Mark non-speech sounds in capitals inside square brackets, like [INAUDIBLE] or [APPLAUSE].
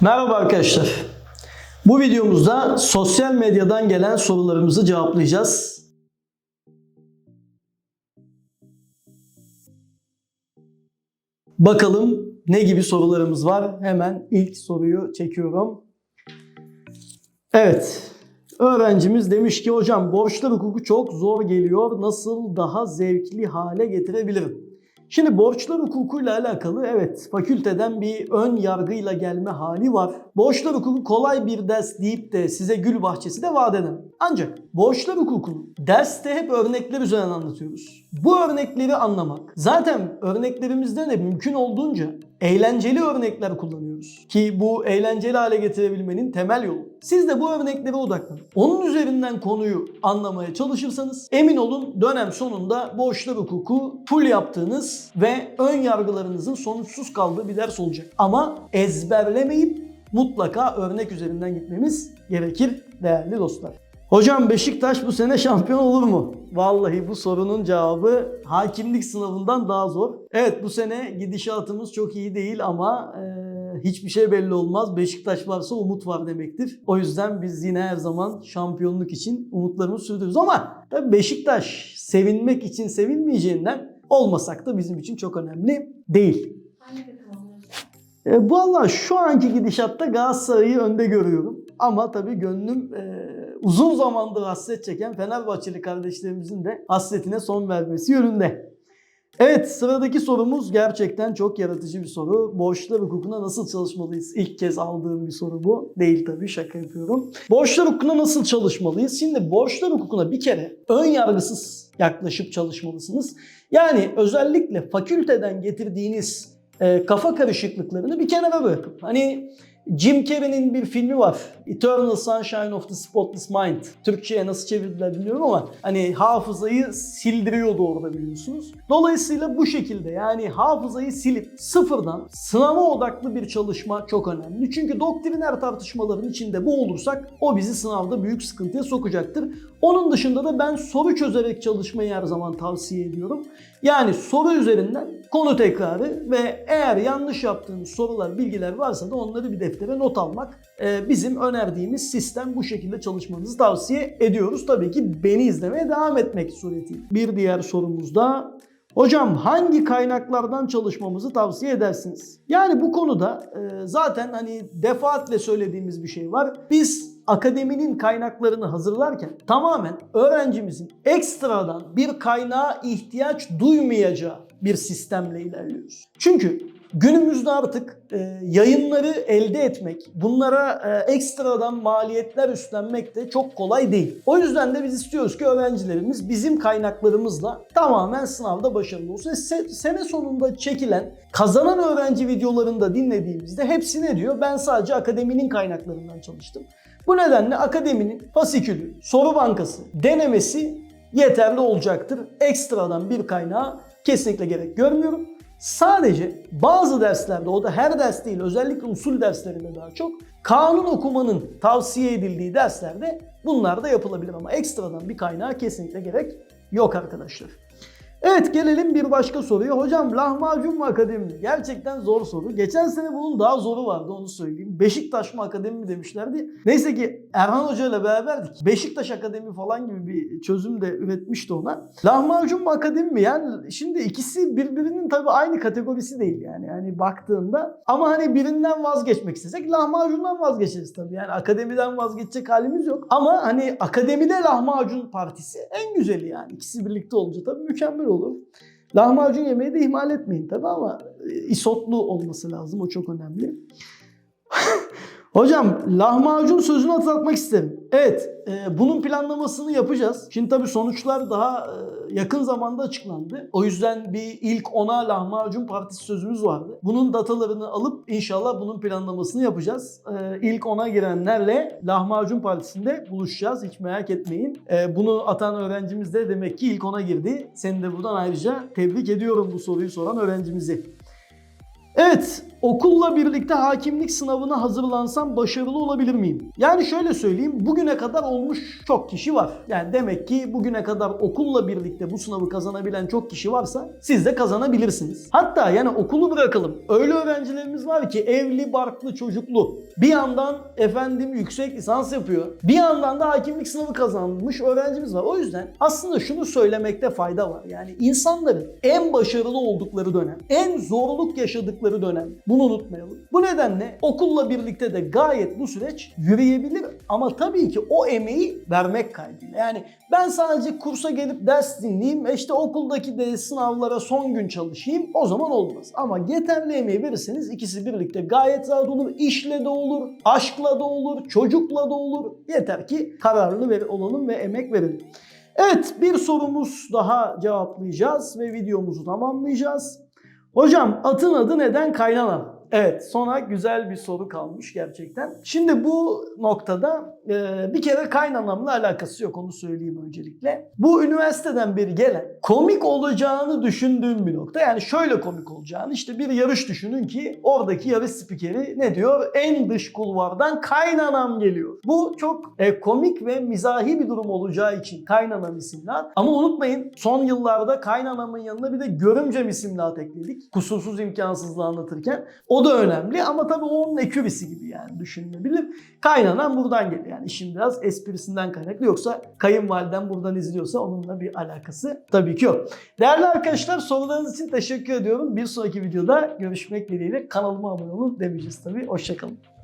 Merhaba arkadaşlar. Bu videomuzda sosyal medyadan gelen sorularımızı cevaplayacağız. Bakalım ne gibi sorularımız var? Hemen ilk soruyu çekiyorum. Evet. Öğrencimiz demiş ki hocam borçlar hukuku çok zor geliyor. Nasıl daha zevkli hale getirebilirim? Şimdi borçlar hukukuyla alakalı evet fakülteden bir ön yargıyla gelme hali var. Borçlar hukuku kolay bir ders deyip de size gül bahçesi de vaat edemem. Ancak borçlar hukukunu derste hep örnekler üzerinden anlatıyoruz. Bu örnekleri anlamak zaten örneklerimizde de mümkün olduğunca eğlenceli örnekler kullanıyoruz. Ki bu eğlenceli hale getirebilmenin temel yolu. Siz de bu örneklere odaklanın. Onun üzerinden konuyu anlamaya çalışırsanız emin olun dönem sonunda borçlar hukuku full yaptığınız ve ön yargılarınızın sonuçsuz kaldığı bir ders olacak. Ama ezberlemeyip mutlaka örnek üzerinden gitmemiz gerekir değerli dostlar. Hocam Beşiktaş bu sene şampiyon olur mu? Vallahi bu sorunun cevabı hakimlik sınavından daha zor. Evet bu sene gidişatımız çok iyi değil ama e, hiçbir şey belli olmaz. Beşiktaş varsa umut var demektir. O yüzden biz yine her zaman şampiyonluk için umutlarımızı sürdürüyoruz. Ama tabii Beşiktaş sevinmek için sevinmeyeceğinden olmasak da bizim için çok önemli değil. E, Valla şu anki gidişatta Galatasaray'ı önde görüyorum. Ama tabii gönlüm e, uzun zamandır hasret çeken Fenerbahçeli kardeşlerimizin de hasretine son vermesi yönünde. Evet sıradaki sorumuz gerçekten çok yaratıcı bir soru. Borçlar hukukuna nasıl çalışmalıyız? İlk kez aldığım bir soru bu. Değil tabii şaka yapıyorum. Borçlar hukukuna nasıl çalışmalıyız? Şimdi borçlar hukukuna bir kere ön yargısız yaklaşıp çalışmalısınız. Yani özellikle fakülteden getirdiğiniz e, kafa karışıklıklarını bir kenara bırakıp hani Jim Carrey'nin bir filmi var. Eternal Sunshine of the Spotless Mind. Türkçe'ye nasıl çevirdiler bilmiyorum ama hani hafızayı sildiriyordu orada biliyorsunuz. Dolayısıyla bu şekilde yani hafızayı silip sıfırdan sınava odaklı bir çalışma çok önemli. Çünkü doktriner tartışmaların içinde bu olursak o bizi sınavda büyük sıkıntıya sokacaktır. Onun dışında da ben soru çözerek çalışmayı her zaman tavsiye ediyorum. Yani soru üzerinden konu tekrarı ve eğer yanlış yaptığınız sorular, bilgiler varsa da onları bir deftere not almak e, bizim önerdiğimiz sistem bu şekilde çalışmanızı tavsiye ediyoruz. Tabii ki beni izlemeye devam etmek suretiyle. Bir diğer sorumuz da Hocam hangi kaynaklardan çalışmamızı tavsiye edersiniz? Yani bu konuda e, zaten hani defaatle söylediğimiz bir şey var. Biz akademinin kaynaklarını hazırlarken tamamen öğrencimizin ekstradan bir kaynağa ihtiyaç duymayacağı bir sistemle ilerliyoruz. Çünkü günümüzde artık e, yayınları elde etmek, bunlara e, ekstradan maliyetler üstlenmek de çok kolay değil. O yüzden de biz istiyoruz ki öğrencilerimiz bizim kaynaklarımızla tamamen sınavda başarılı olsun. E, se- sene sonunda çekilen kazanan öğrenci videolarını da dinlediğimizde hepsi ne diyor? Ben sadece akademinin kaynaklarından çalıştım. Bu nedenle akademinin fasikülü, soru bankası, denemesi yeterli olacaktır. Ekstradan bir kaynağa kesinlikle gerek görmüyorum. Sadece bazı derslerde, o da her ders değil, özellikle usul derslerinde daha çok, kanun okumanın tavsiye edildiği derslerde bunlar da yapılabilir ama ekstradan bir kaynağa kesinlikle gerek yok arkadaşlar. Evet gelelim bir başka soruya. Hocam lahmacun mu akademi mi? Gerçekten zor soru. Geçen sene bunun daha zoru vardı onu söyleyeyim. Beşiktaş mı akademi mi demişlerdi. Neyse ki Erhan Hoca ile beraberdik. Beşiktaş akademi falan gibi bir çözüm de üretmişti ona. Lahmacun mu akademi mi? Yani şimdi ikisi birbirinin tabii aynı kategorisi değil yani. Yani baktığında ama hani birinden vazgeçmek istesek lahmacundan vazgeçeriz tabii. Yani akademiden vazgeçecek halimiz yok. Ama hani akademide lahmacun partisi en güzeli yani. İkisi birlikte olunca tabii mükemmel olur. Lahmacun yemeği de ihmal etmeyin tabii ama e, isotlu olması lazım. O çok önemli. [LAUGHS] Hocam lahmacun sözünü hatırlatmak isterim. Evet e, bunun planlamasını yapacağız. Şimdi tabii sonuçlar daha e, yakın zamanda açıklandı. O yüzden bir ilk ona lahmacun partisi sözümüz vardı. Bunun datalarını alıp inşallah bunun planlamasını yapacağız. E, ilk ona girenlerle lahmacun partisinde buluşacağız. Hiç merak etmeyin. E, bunu atan öğrencimiz de demek ki ilk ona girdi. Seni de buradan ayrıca tebrik ediyorum bu soruyu soran öğrencimizi. Evet, okulla birlikte hakimlik sınavına hazırlansam başarılı olabilir miyim? Yani şöyle söyleyeyim. Bugüne kadar olmuş çok kişi var. Yani demek ki bugüne kadar okulla birlikte bu sınavı kazanabilen çok kişi varsa siz de kazanabilirsiniz. Hatta yani okulu bırakalım. Öyle öğrencilerimiz var ki evli, barklı, çocuklu. Bir yandan efendim yüksek lisans yapıyor. Bir yandan da hakimlik sınavı kazanmış öğrencimiz var. O yüzden aslında şunu söylemekte fayda var. Yani insanların en başarılı oldukları dönem, en zorluk yaşadıkları dönem. Bunu unutmayalım. Bu nedenle okulla birlikte de gayet bu süreç yürüyebilir ama tabii ki o emeği vermek kaydıyla. Yani ben sadece kursa gelip ders dinleyeyim, işte okuldaki de sınavlara son gün çalışayım o zaman olmaz. Ama yeterli emeği verirseniz ikisi birlikte gayet rahat olur. İşle de olur, aşkla da olur, çocukla da olur. Yeter ki kararlı ver- olalım ve emek verelim. Evet bir sorumuz daha cevaplayacağız ve videomuzu tamamlayacağız. Hocam atın adı neden kaynana? Evet sonra güzel bir soru kalmış gerçekten. Şimdi bu noktada e, bir kere kaynanamla alakası yok onu söyleyeyim öncelikle. Bu üniversiteden beri gelen komik olacağını düşündüğüm bir nokta. Yani şöyle komik olacağını işte bir yarış düşünün ki oradaki yarış spikeri ne diyor? En dış kulvardan kaynanam geliyor. Bu çok e, komik ve mizahi bir durum olacağı için kaynanam isimli. Ama unutmayın son yıllarda kaynanamın yanına bir de görümcem isimli ad ekledik. Kusursuz imkansızlığı anlatırken. Da önemli ama tabii o onun ekürisi gibi yani düşünülebilir. Kaynanam buradan geliyor. Yani işin biraz esprisinden kaynaklı. Yoksa kayınvaliden buradan izliyorsa onunla bir alakası tabii ki yok. Değerli arkadaşlar sorularınız için teşekkür ediyorum. Bir sonraki videoda görüşmek dileğiyle kanalıma abone olun demeyeceğiz tabii. Hoşçakalın.